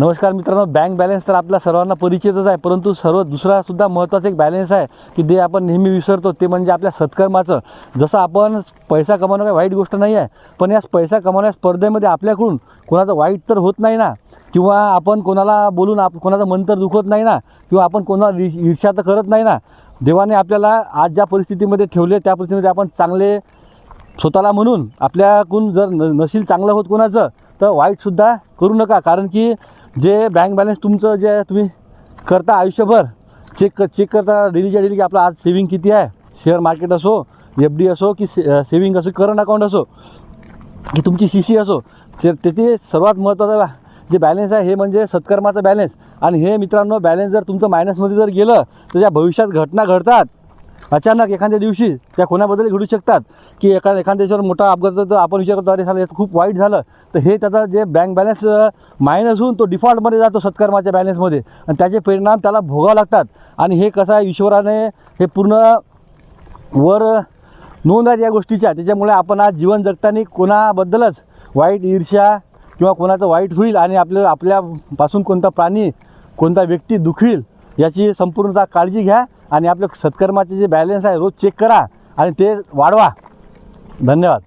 नमस्कार मित्रांनो bank balance तर आपल्या सर्वांना परिचितच आहे परंतु सर्व दुसरासुद्धा महत्त्वाचा एक बॅलन्स आहे की जे आपण नेहमी विसरतो ते म्हणजे आपल्या सत्कर्माचं. जसं आपण पैसा कमावणं काही वाईट गोष्ट नाही आहे पण या पैसा कमावण्या स्पर्धेमध्ये आपल्याकडून कोणाचं वाईट तर होत नाही ना? किंवा आपण कोणाला बोलून आप कोणाचं मन तर दुखत नाही ना? किंवा आपण कोणाला ईर्ष्या तर करत नाही ना? देवाने आपल्याला आज ज्या परिस्थितीमध्ये ठेवले त्या परिस्थितीमध्ये आपण चांगले स्वतःला म्हणून आपल्याकडून जर न नशील चांगलं होत कोणाचं तर वाईटसुद्धा करू नका. कारण की जे बँक बॅलन्स तुमचं जे तुम्ही करता आयुष्यभर चेक चेक करता डेलीच्या डेली की आपलं आज सेविंग किती आहे. शेअर मार्केट असो एफ डी असो की से सेविंग असो करंट अकाउंट असो की तुमची सी सी असो ते त्याचे सर्वात महत्त्वाचं जे बॅलन्स आहे हे म्हणजे सत्कर्माचं बॅलन्स आणि हे मित्रांनो बॅलन्स जर तुमचं मायनसमध्ये जर गेलं तर त्या भविष्यात घटना घडतात. अचानक एखाद्या दिवशी त्या कोणाबद्दल घडू शकतात की एका एखाद्या याच्यावर मोठा अपघात होतो आपण विचार करतो अरे झालं खूप वाईट झालं. तर हे त्याचा जे बँक बॅलन्स मायनस होऊन तो डिफॉल्टमध्ये जातो सत्कर्माच्या बॅलन्समध्ये. आणि त्याचे परिणाम त्याला भोगावं लागतात. आणि हे कसं आहे ईश्वराने हे पूर्ण वर नोंद आहेत या गोष्टीच्या. त्याच्यामुळे आपण आज जीवन जगताना कोणाबद्दलच वाईट ईर्ष्या किंवा कोणाचं वाईट होईल आणि आपल्या आपल्यापासून कोणता प्राणी कोणता व्यक्ती दुखील याची संपूर्णतः काळजी घ्या आणि आपल्या सत्कर्माचे जे बॅलन्स आहे रोज चेक करा आणि ते वाढवा. धन्यवाद.